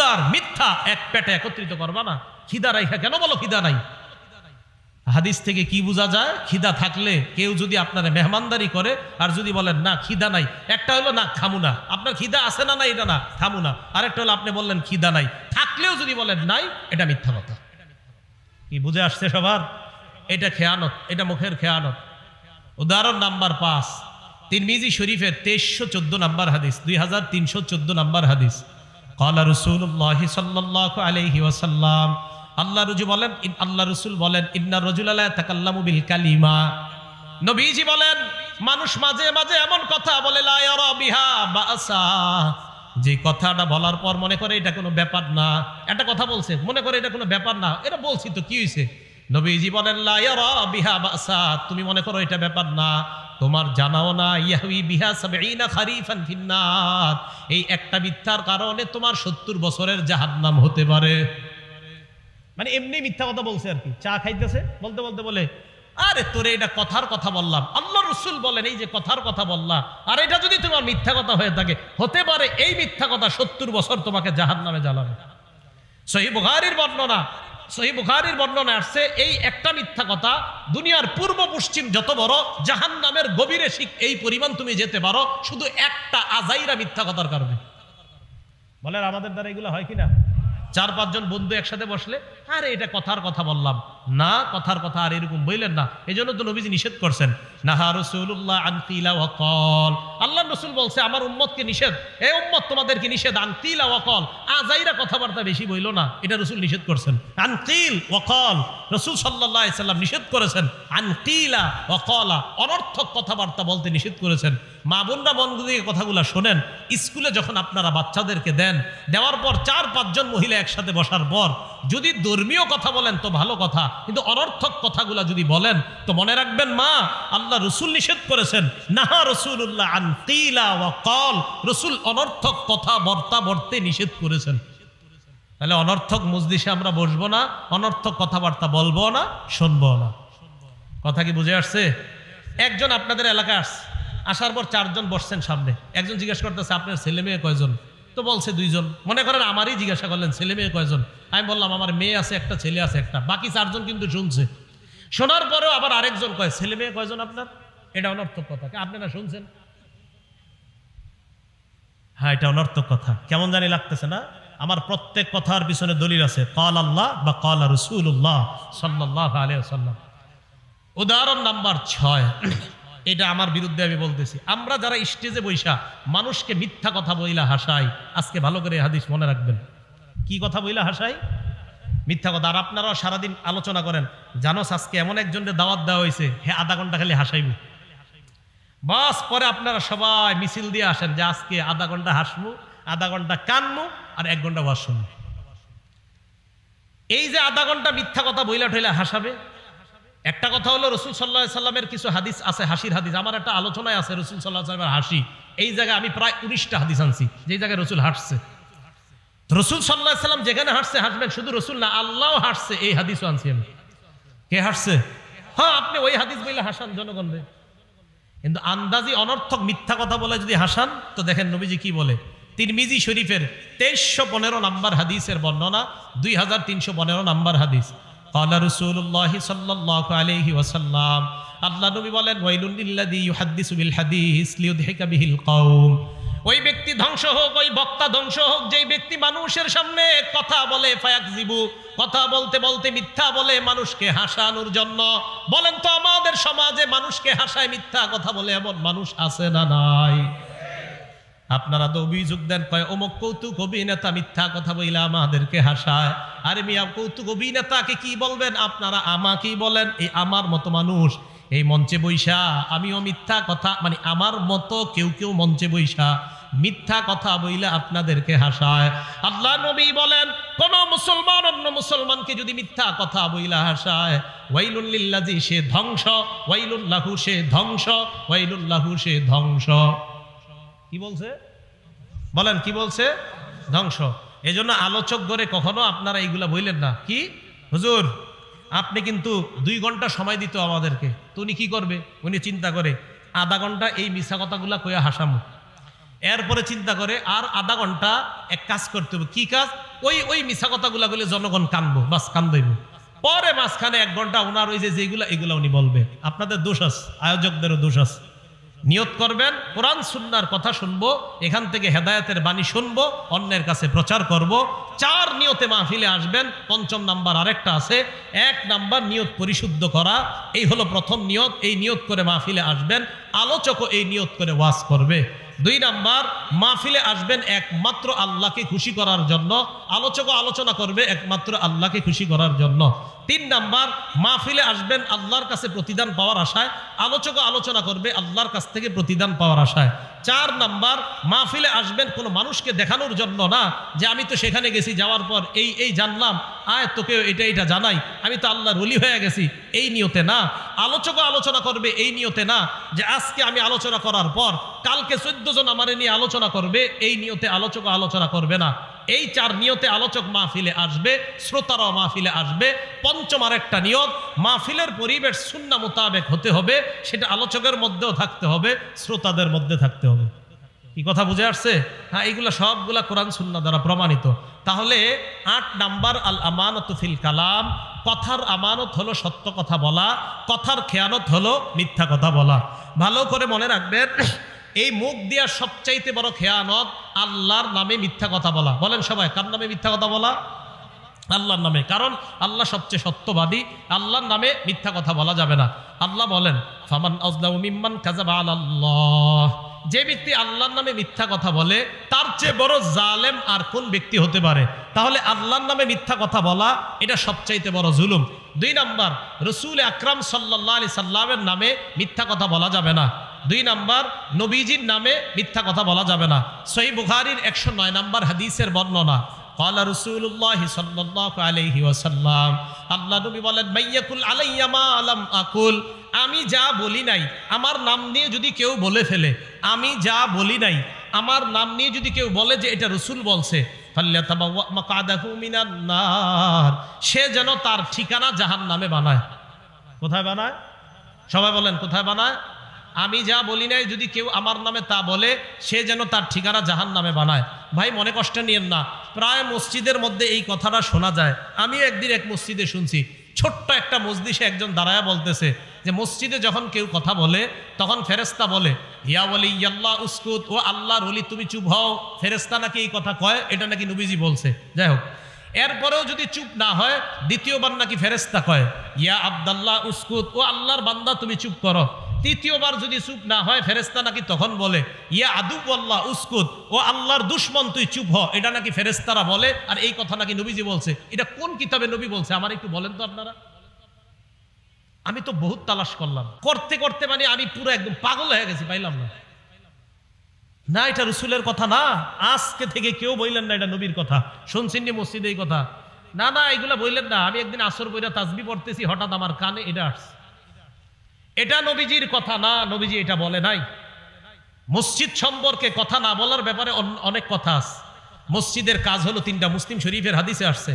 উদ্ধার মিথ্যা এক পেটে একত্রিত করবা না। খিদা রাইখা কেন বলো খিদা নাই? হাদিস থেকে কি বোঝা যায়? খিদা থাকলে কেউ যদি আপনার মেহমানদারি করে আর যদি বলেন, না, খিদা নাই। একটা হলো, না, খামু না। আপনার খিদা আছে না না এটা না, খামু না। আরেকটা হলো, আপনি বললেন খিদা নাই। থাকলেও যদি বলেন, নাই, এটা মিথ্যা কথা। কি বুঝে আসছে সবার? এটা খেয়ানত, এটা মুখের খেয়ানত। উদাহরণ নাম্বার পাঁচ। তিরমিজি শরীফের তেইশশো চোদ্দ নাম্বার হাদিস, দুই হাজার তিনশো চোদ্দ নাম্বার হাদিস। কলা রসুল্লাহ সাল্লাহ আলহি ওয়াসাল্লাম আল্লাহ রুজু বলেন আল্লাহ রসুল বলেন, ইন্না রজুল আল্লাহ তাকাল্লামু বিল কালিমা। নবীজি বলেন, মানুষ মাঝে মাঝে এমন কথা বলে যে কথাটা বলার পর মনে করে এটা কোনো ব্যাপার না। একটা কথা বলছে, মনে করে এটা কোনো ব্যাপার না। এটা বলছি তো, কি হয়েছে নবীজি বলেন বিহা তুমি মনে করো এটা ব্যাপার না। তোমার জানাও না ইয়াহুই বিহা সাবঈনা খারিফান এই একটা মিথ্যার কারণে তোমার সত্তর বছরের জাহান্নাম হতে পারে। মানে এমনি মিথ্যা কথা বলছে আর কি। চা খাইতেছে, বলতে বলতে বলে, আরে তোরে এটা কথার কথা বললাম। আল্লাহ রসুল বলেন, এই যে কথার কথা বললাম আর এটা যদি তোমার মিথ্যা কথা হয়ে থাকে, হতে পারে এই মিথ্যা কথা সত্তর বছর তোমাকে জাহান নামে জ্বালাবে। সহি বুখারির বর্ণনা সহি বুখারির বর্ণনা আসছে, এই একটা মিথ্যা কথা, দুনিয়ার পূর্ব পশ্চিম যত বড় জাহান নামের গভীরে শিখ এই পরিমাণ তুমি যেতে পারো, শুধু একটা আজাইরা মিথ্যা কথার কারণে। বলেন, আমাদের দ্বারা এগুলো হয় কিনা? চার পাঁচজন বন্ধু একসাথে বসলে, আরে এটা কথার কথা বললাম। না, কথার কথা আর এরকম বললেন না। এই জন্য তো নবীজি নিষেধ করছেন। নাহা রসুল্লাহ আনতিলা ওয়াকল। আল্লাহ রসুল বলছে, আমার উম্মতকে নিষেধ। এ উম্মত, তোমাদেরকে নিষেধ। আনতিলা ওয়াকল। আজাইরা কথাবার্তা বেশি বইল না। এটা রসুল নিষেধ করছেন। আনতিল ওয়াকল। রসুল সাল্লাহ সাল্লাম নিষেধ করেছেন। আনতিলা ওয়াকলা। অনর্থক কথাবার্তা বলতে নিষেধ করেছেন। মা বোনরা মন দিয়ে কথাগুলো শোনেন। স্কুলে যখন আপনারা বাচ্চাদেরকে দেন, দেওয়ার পর চার পাঁচজন মহিলা একসাথে বসার পর যদি ধর্মীয় কথা বলেন তো ভালো কথা, কিন্তু অনর্থক কথাগুলা যদি বলেন তো মনে রাখবেন, মা, আল্লাহ রসুল নিষেধ করেছেন, নাহা রসুল্লাহ আনতিলা ওয়া কল রসুল অনর্থক কথা বর্তা বর্তে নিষেধ করেছেন। তাহলে অনর্থক মজলিসে আমরা বসবো না, অনর্থক কথাবার্তা বলব না, শুনব না। কথা কি বুঝে আসছে? একজন আপনাদের এলাকায় আসছে আসার পর চারজন বসছেন সামনে। একজন জিজ্ঞেস করতেছে, আপনার ছেলে মেয়ে কয়জন? তো বলছে দুইজন। মনে করেন আমারই জিজ্ঞাসা করলেন, ছেলে মেয়ে কয়জন? আমি বললাম, আমার মেয়ে আছে, একটা ছেলে আছে, একটা। বাকি চারজন কিন্তু শুনছে। শোনার পরেও আবার আরেকজন কয়, ছেলে মেয়ে কয়জন আপনার? এটা অনর্থক কথা। আপনারা শুনছেন? হ্যাঁ এটা অনর্থক কথা। কেমন জানি লাগতেছে না? আমার প্রত্যেক কথার পিছনে দলিল আছে, কল আল্লাহ বা কল রসুল্লাহ সাল্লাহ আলিয়া সাল্লাম উদাহরণ নাম্বার ছয়। এটা আমার বিরুদ্ধে আমি বলতেছি। আমরা যারা স্টেজে বৈশা মানুষকে মিথ্যা কথা বইলা হাসাই, আজকে ভালো করে হাদিস মনে রাখবেন। কি কথা বইলা হাসাই? মিথ্যা কথা। আর আপনারাও সারাদিন আলোচনা করেন জানোস আজকে এমন একজনের দাওয়াত দেওয়া হয়েছে হ্যাঁ আধা ঘণ্টা খালি হাসাইব। বাস, পরে আপনারা সবাই মিছিল দিয়ে আসেন যে আজকে আধা ঘণ্টা হাসবো, আধা ঘণ্টা কানবো আর এক ঘণ্টা ওয়াজ শুনব। এই যে আধা ঘণ্টা মিথ্যা কথা বইলা ঠইলা হাসাবে একটা কথা হলো রসুল সাল্লাহ সাল্লামের কিছু হাদিস আছে, হাসির হাদিস। আমার একটা আলোচনায় আছে রসুল সাল্লাহ সাল্লামের হাসি। এই জায়গায় আমি প্রায় উনিশটা হাদিস আনছি, যেই জায়গায় রসুল হাসছে রসুল সাল্লাহ সাল্লাম যেখানে হাসছে হাসবেন শুধু রসুল না আল্লাহ হাসছে এই হাদিসও আনছি আমি। কে হাসছে হ্যাঁ আপনি ওই হাদিস বইলে হাসান জনগণরে কিন্তু আন্দাজি অনর্থক মিথ্যা কথা বলে যদি হাসান, তো দেখেন নবীজি কি বলে? তিরমিজি শরীফের তেইশশো পনেরো নাম্বার হাদিসের বর্ণনা, দুই হাজার তিনশো পনেরো নাম্বার হাদিস। قال رسول الله صلى الله عليه وسلم আল্লাহ নবী বলেন ওয়াইলুন লিল্লাযী ইউহাদ্দিসু বিল হাদিস লিইউদহিকা বিহিল কওম ওই ব্যক্তি ধ্বংস হোক ওই বক্তা ধ্বংস হোক যেই ব্যক্তি মানুষের সামনে কথা বলে ফায়াক জিবু কথা বলতে বলতে মিথ্যা বলে মানুষকে হাসানোর জন্য বলেন তো আমাদের সমাজে মানুষকে হাসায় মিথ্যা কথা বলে এমন মানুষ আছে না নাই আপনারা তো অভিযোগ দেন, কয়, অমুক কৌতুক অভিনেতা মিথ্যা কথা বইলে আমাদেরকে হাসায়। আরে মিয়া, কৌতুক অভিনেতাকে কি বলবেন? আপনারা আমাকেই বলেন এই আমার মতো মানুষ, এই মঞ্চে বৈশা আমিও মিথ্যা কথা মানে আমার মতো কেউ কেউ মঞ্চে বৈশা মিথ্যা কথা বইলে আপনাদেরকে হাসায়। আল্লাহ নবী বলেন, কোন মুসলমান অন্য মুসলমানকে যদি মিথ্যা কথা বইলা হাসায় ওয়াইলুল্লিল্লাজি সে ধ্বংস ওয়াইলুল্লাহু সে ধ্বংস ওয়াইলুল্লাহু সে ধ্বংস। কি বলছে? বলেন, কি বলছে? ধ্বংস। এই জন্য আলোচক ধরে কখনো আপনারা এইগুলা বললেন না। কি? হুজুর, আপনি কিন্তু দুই ঘণ্টা সময় দিত আমাদেরকে। তো উনি কি করবে? উনি চিন্তা করে, আধা ঘণ্টা এই মিশা কথাগুলা কইয়া হাসামু। এরপরে চিন্তা করে, আর আধা ঘণ্টা এক কাজ করতে হবে। কি কাজ? ওই ওই মিশা কথাগুলা বলে জনগণ কানবো, বাস কান্দইব। পরে মাঝখানে এক ঘণ্টা ওনার ওই যে যেগুলা, এগুলা উনি বলবে। আপনাদের দোষ আছে, আয়োজকদেরও দোষ আছে। নিয়ত করবেন, কোরআন, সুন্নার কথা শুনব, এখান থেকে হেদায়েতের বাণী শুনব, অন্যের কাছে প্রচার করব। চার নিয়তে মাহফিলে আসবেন, পঞ্চম নাম্বার আরেকটা আছে, এক নাম্বার নিয়ত পরিশুদ্ধ করা, এই হলো প্রথম নিয়ত, এই নিয়ত করে মাহফিলে আসবেন, আলোচকও এই নিয়ত করে ওয়াজ করবে। দুই নাম্বার, মাহফিলে আসবেন একমাত্র আল্লাহকে খুশি করার জন্য, আলোচকও আলোচনা করবে একমাত্র আল্লাহকে খুশি করার জন্য। তিন নাম্বার, মাহফিলে আসবেন আল্লাহর কাছে প্রতিদান পাওয়ার আশায়, আলোচকও আলোচনা করবে আল্লাহর কাছ থেকে প্রতিদান পাওয়ার আশায়। চার নাম্বার, মাহফিলে আসবেন কোনো মানুষকে দেখানোর জন্য না, যে আমি তো সেখানে গেছি, যাওয়ার পর এই এই জানলাম, আয় তোকে এটা এটা জানাই, আমি তো আল্লাহর রলি হয়ে গেছি, এই নিয়তে না। আলোচকও আলোচনা করবে এই নিয়তে না, যে আজকে আমি আলোচনা করার পর, কালকে চোদ্দ জন আমারে নিয়ে আলোচনা করবে, এই নিয়তে আলোচক আলোচনা করবে না। এই চার নিয়তে আলোচক মাহফিলে আসবে, শ্রোতারাও মাহফিলে আসবে। পঞ্চম আরেকটা নিয়ত, মাহফিলের পরিবেশ শূন্য মোতাবেক হতে হবে, সেটা আলোচকের মধ্যেও থাকতে হবে, শ্রোতাদের মধ্যে থাকতে হবে। কি কথা বুঝে আসছে? হ্যাঁ এইগুলো সবগুলা কোরআন সুন্না দ্বারা প্রমাণিত। তাহলে আট নাম্বার, আল আমানত ফিল কালাম, কথার আমানত হলো সত্য কথা বলা, কথার খেয়ানত হলো মিথ্যা কথা বলা। ভালো করে মনে রাখবেন এই মুখ দিয়া সবচাইতে বড় খেয়ানত আল্লাহর নামে মিথ্যা কথা বলা। বলেন সবাই, কার নামে মিথ্যা কথা বলা? আল্লাহর নামে। কারণ আল্লাহ সবচেয়ে সত্যবাদী, আল্লাহর নামে মিথ্যা কথা বলা যাবে না। আল্লাহ বলেন, ফামান মিম্মান আল্লাহ যে ব্যক্তি আল্লাহর নামে মিথ্যা কথা বলে, তার চেয়ে বড় জালেম আর কোন ব্যক্তি হতে পারে? তাহলে আল্লাহর নামে মিথ্যা কথা বলা, এটা সবচাইতে বড় জুলুম। দুই নাম্বার, রসুল আকরাম সাল্লাহ আলি সাল্লামের নামে মিথ্যা কথা বলা যাবে না। দুই নাম্বার, নবীজির নামে মিথ্যা কথা বলা যাবে না। সহি বুখারির একশো নয় নাম্বার হাদিসের বর্ণনা। কলা রসুল্লাহ আলহি ওয়াসাল্লাম, আল্লাহ নবী বলেন মাইয়াকুল আলাইয়ামা আলাম আকুল। আমি যা বলি নাই, আমার নাম নিয়ে যদি কেউ বলে ফেলে, আমি যা বলি নাই, আমার নাম নিয়ে যদি কেউ বলে যে এটা রসুল বলছে সে যেন তার ঠিকানা জাহান নামে বানায়। কোথায় বানায়? সবাই বলেন, কোথায় বানায়? আমি যা বলি নাই, যদি কেউ আমার নামে তা বলে, সে যেন তার ঠিকানা জাহান নামে বানায়। ভাই, মনে কষ্ট নিয়েন না। প্রায় মসজিদের মধ্যে এই কথাটা শোনা যায়। আমি একদিন এক মসজিদে শুনছি, ছোট্ট একটা মসজিদে একজন দাঁড়ায়া বলতেছে যে, মসজিদে যখন কেউ কথা বলে, তখন ফেরেস্তা বলে ইয়া বলি ইয়াল্লাহ উস্কুত, ও আল্লাহর অলি তুমি চুপ হও। ফেরেস্তা নাকি এই কথা কয়? এটা নাকি নবীজি বলছে। যাই হোক, এরপরেও যদি চুপ না হয়, দ্বিতীয়বার নাকি ফেরেস্তা কয়, ইয়া আবদাল্লাহ, উস্কুত, ও আল্লাহর বান্দা, তুমি চুপ করো। তৃতীয়বার যদি চুপ না হয় ফেরেস্তা নাকি তখন বলে, ইয়া আদু আল্লাহ উস্কুত ও আল্লাহর দুশ্মন, তুই চুপ হ। এটা নাকি ফেরেস্তারা বলে, আর এই কথা নাকি নবীজি বলছে। এটা কোন কিতাবে নবী বলছে? আমার একটু বলেন তো আপনারা। আমি তো বহুত তালাশ করলাম। করতে করতে মানে আমি পুরো একদম পাগল হয়ে গেছি, পাইলাম না। না, এটা রসুলের কথা না। আজকে থেকে কেউ বললেন না এটা নবীর কথা। শুনছেন নি মসজিদে এই কথা? না না, এগুলা বললেন না। আমি একদিন আসর বইরা তাজবি পড়তেছি, হঠাৎ আমার কানে এটা আসছে। এটা নবীজির কথা না, নবীজি এটা বলে নাই। মসজিদ সম্পর্কে কথা না বলার ব্যাপারে অনেক কথা আছে। মসজিদের কাজ হলো তিনটা মুসলিম শরীফের হাদিসে আসছে।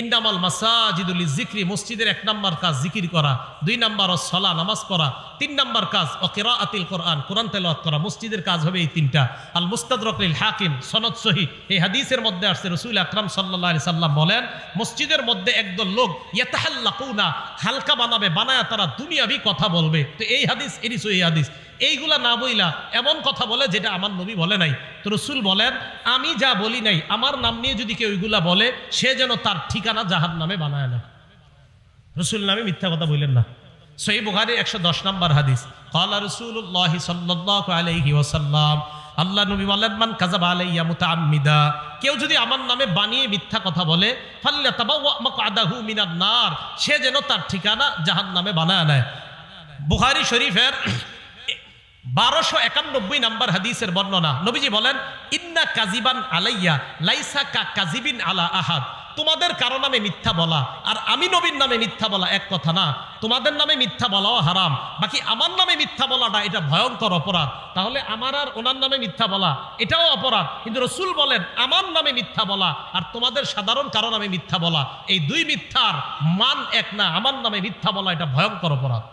ইন্দামাল মাসাজিদুল জিক্রি মসজিদের এক নাম্বার কাজ জিকির করা, দুই নাম্বার সলা নামাজ পড়া, তিন নাম্বার কাজ ও কেরা আতিল কোরআন কোরআন তেলাওয়াত করা, মসজিদের কাজ হবে এই তিনটা। আল মুস্তাদরকলিল হাকিম, সনদ সহি, এই হাদিসের মধ্যে আসছে, রসুল আকরাম সাল্লাহ সাল্লাম বলেন, মসজিদের মধ্যে একদল লোক, ইয়াতাহাল্লাকুনা, হালকা বানাবে, বানায় তারা দুনিয়াবি কথা বলবে। তো এই হাদিস, এরই এই হাদিস। এইগুলা না বইলা এমন কথা বলে যেটা আমার নবী বলে নাই। তো রসুল বলেন, আমি যা বলি নাই, আমার নাম নিয়ে যদি কেউ ওইগুলা বলে, সে যেন তার ঠিকানা জাহান নামে বানায় না রসুল নামে মিথ্যা কথা বললেন না। সহি বুখারি একশো দশ নম্বর হাদিস কালা রসুল্লাহ সাল্লাহ আলাইহি ওয়াসাল্লাম, আল্লাহ নবী বলেন, মান কাজাবা আলাইয়া মুতাআম্মিদা কেউ যদি আমার নামে বানিয়ে মিথ্যা কথা বলে ফাল্লা তাবাওয়া মাকআদাহু মিনান নার সে যেন তার ঠিকানা জাহান নামে বানায় নেয়। বুখারি শরীফের বারোশো একানব্বই নাম্বার হাদিসের বর্ণনা। নবীজি বলেন, ইন্না কাজিবান আলাইয়া লাইসা কা কাজিবিন আলা আহাদ। তোমাদের কারও নামে মিথ্যা বলা আর আমি নবীর নামে মিথ্যা বলা এক কথা না। তোমাদের নামে মিথ্যা বলাও হারাম। বাকি আমার নামে মিথ্যা বলাটা এটা ভয়ঙ্কর অপরাধ। তাহলে আমার আর ওনার নামে মিথ্যা বলা, এটাও অপরাধ। কিন্তু রসুল বলেন, আমার নামে মিথ্যা বলা আর তোমাদের সাধারণ কারও নামে মিথ্যা বলা, এই দুই মিথ্যার মান এক না। আমার নামে মিথ্যা বলা এটা ভয়ঙ্কর অপরাধ।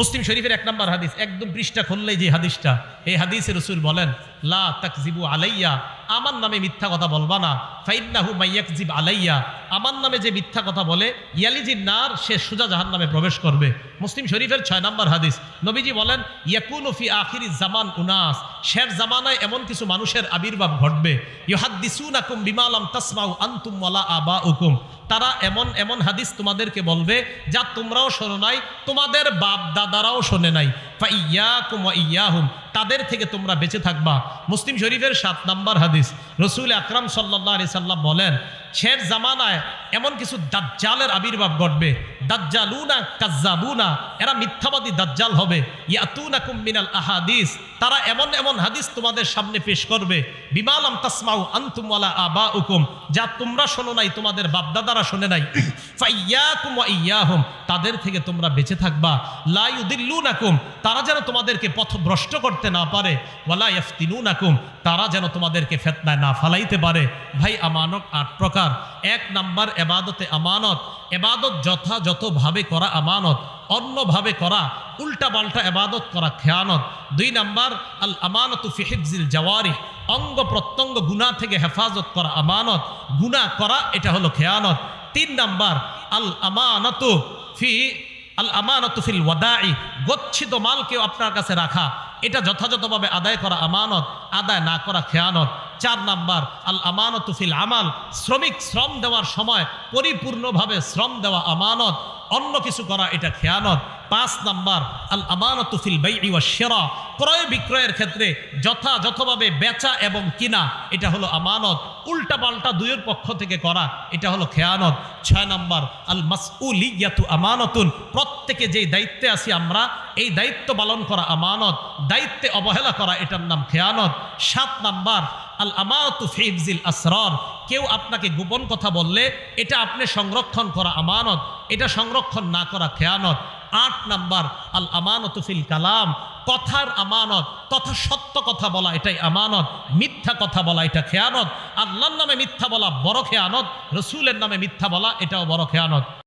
মুসলিম শরীফের এক নম্বর হাদিস, একদম পৃষ্ঠা খুললেই যে হাদিসটা, এই হাদিসে রসুল বলেন, লা তাকজিবু আলাইয়া আমার নামে মিথ্যা কথা বলবা না। ফাইন্নাহু মাইয়াকজিব আলাইয়া। আমার নামে যে মিথ্যা কথা বলে ইয়ালিজি নার সে সুজা জাহান নামে প্রবেশ করবে। মুসলিম শরীফের ছয় নম্বর হাদিস। নবীজি বলেন, ইয়াকুনু ফি আখিরি জামান উনাস। শের জামানায় এমন কিছু মানুষের আবির্ভাব ঘটবে। ইউহাদ্দিসুনাকুম বিমালাম তাসমাউ আনতুম ওয়ালা আবাউকুম। তারা এমন এমন হাদিস তোমাদেরকে বলবে, যা তোমরাও শোনো নাই, তোমাদের বাপ দাদারাও শোনে নাই। ফা ইয়াকুম ইয়াহুম। তাদের থেকে তোমরা বেঁচে থাকবা। মুসলিম শরীফের সাত নাম্বার হাদিস। রসুল আকরাম সাল্লাহ আলি সাল্লাম বলেন, শের জামানায় এমন কিছু দাজ্জালের আবির্ভাব ঘটবে। দাজ্জালুনা কাজ্জাবুনা, এরা মিথ্যাবাদী দাজ্জাল হবে। ইয়াতুনাকুম মিনাল আহাদিস, তারা এমন এমন হাদিস তোমাদের সামনে পেশ করবে। বিমালাম তাসমাউ আনতুম ওয়ালা আবাউকুম, যা তোমরা শোনো নাই, তোমাদের বাপদাদারা শোনে নাই। ফাইয়াকুম ইয়াহুম, তাদের থেকে তোমরা বেঁচে থাকবা। লা ইউদিল্লুনাকুম, তারা যেন তোমাদেরকে পথভ্রষ্ট করতে না পারে। ওয়ালা ইয়াফতিনুনাকুম তারা যেন তোমাদেরকে ফেতনায় না ফালাইতে পারে। ভাই, আমানত আট প্রকার। এক নাম্বার, এবাদতে আমানত। এবাদত যথাযথভাবে করা আমানত। অন্যভাবে করা উল্টা পাল্টা এবাদত করা খেয়ানত। দুই নাম্বার, আল আমানত ফিহিবজিল জওয়ারি। অঙ্গ প্রত্যঙ্গ গুণা থেকে হেফাজত করা আমানত। গুণা করা, এটা হলো খেয়ানত। তিন নাম্বার, আল আমানত ফি, আল আমানত ফিল ওয়াদাই। গচ্ছিত মালকেও আপনার কাছে রাখা। এটা যথাযথভাবে আদায় করা আমানত, আদায় না করা খেয়ানত। চার নাম্বার আল আমানত ফিল আমাল শ্রমিক শ্রম দেওয়ার সময় পরিপূর্ণভাবে শ্রম দেওয়া আমানত, অন্য কিছু করা এটা খেয়ানত। পাঁচ নাম্বার আল আমানত ফিল বাই সেরা ক্রয় বিক্রয়ের ক্ষেত্রে যথাযথভাবে বেচা এবং কিনা, এটা হলো আমানত। উল্টা পাল্টা দুইয়ের পক্ষ থেকে করা, এটা হলো খেয়ানত। ছয় নাম্বার আল মাসউলিয়াতু আমানতুন। প্রত্যেকে যেই দায়িত্বে আছি আমরা, এই দায়িত্ব পালন করা আমানত, দায়িত্বে অবহেলা করা এটার নাম খেয়ানত। সাত নাম্বার আল আমানতু ফিফজিল আসরর। কেউ আপনাকে গোপন কথা বললে, এটা আপনি সংরক্ষণ করা আমানত, এটা সংরক্ষণ না করা খেয়ানত। আট নাম্বার, আল আমানত ফিল কালাম, কথার আমানত, তথা সত্য কথা বলা, এটাই আমানত। মিথ্যা কথা বলা, এটা খেয়ানত। আল্লাহর নামে মিথ্যা বলা, বড় খেয়ানত। রসুলের নামে মিথ্যা বলা, এটাও বড় খেয়ানত।